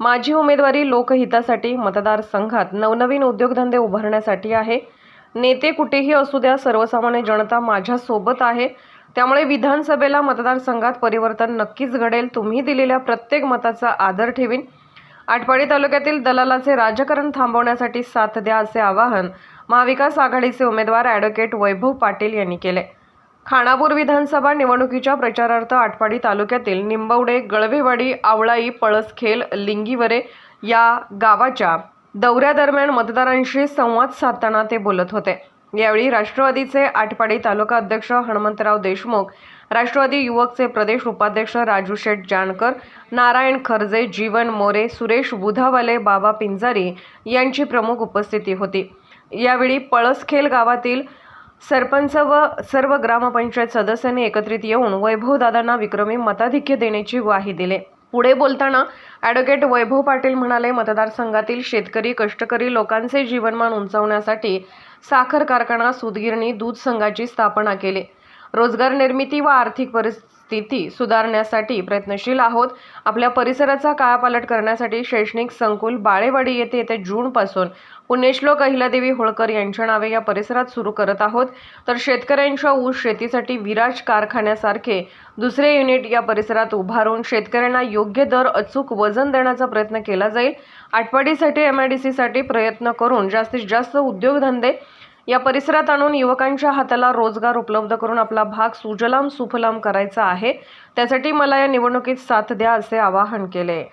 माझी उमेदवारी लोकहितासाठी मतदारसंघात नवनवीन उद्योगधंदे उभारण्यासाठी आहे. नेते कुठेही असू द्या सर्वसामान्य जनता माझ्यासोबत आहे. त्यामुळे विधानसभेला मतदारसंघात परिवर्तन नक्कीच घडेल. तुम्ही दिलेल्या प्रत्येक मताचा आदर ठेवीन. आटपाडी तालुक्यातील दलालाचे राजकारण थांबवण्यासाठी साथ द्या असे आवाहन महाविकास आघाडीचे उमेदवार ॲडव्होकेट वैभव पाटील यांनी केले. खानापूर विधानसभा निवडणुकीच्या प्रचारार्थ आटपाडी तालुक्यातील निंबवडे गळवेवाडी आवळाई पळसखेल लिंगीवरे या गावाच्या दौऱ्यादरम्यान मतदारांशी संवाद साधताना ते बोलत होते. यावेळी राष्ट्रवादीचे आटपाडी तालुका अध्यक्ष हनुमंतराव देशमुख राष्ट्रवादी युवकचे प्रदेश उपाध्यक्ष राजू शेठ जानकर नारायण खर्जे जीवन मोरे सुरेश बुधावाले बाबा पिंजारी यांची प्रमुख उपस्थिती होती. यावेळी पळसखेल गावातील सरपंच व सर्व ग्रामपंचायत सदस्यांनी एकत्रित येऊन वैभवदादांना विक्रमी मताधिक्य देण्याची ग्वाही दिली. पुढे बोलताना ॲडव्होकेट वैभव पाटील म्हणाले मतदारसंघातील शेतकरी कष्टकरी लोकांचे जीवनमान उंचावण्यासाठी साखर कारखाना सूतगिरणी दूध संघाची स्थापना केली. रोजगार निर्मिती व आर्थिक परिस्थिती स्थिती सुधारण्यासाठी प्रयत्नशील आहोत. आपल्या परिसराचा कायापालट करण्यासाठी शैक्षणिक संकुल बाळेवाडी येथे येत्या जूनपासून पुण्यश्लोक अहिलादेवी होळकर यांच्या नावे या परिसरात सुरू करत आहोत. तर शेतकऱ्यांच्या ऊस शेतीसाठी विराज कारखान्यासारखे दुसरे युनिट या परिसरात उभारून शेतकऱ्यांना योग्य दर अचूक वजन देण्याचा प्रयत्न केला जाईल. आटपाडीसाठी एम आय डी सीसाठी प्रयत्न करून जास्तीत जास्त उद्योगधंदे या परिसरात आणून युवकांच्या हाताला रोजगार उपलब्ध करून आपला भाग सुजलाम सुफलाम करायचा आहे. त्यासाठी मला या निवडणुकीत साथ द्या असे आवाहन केले.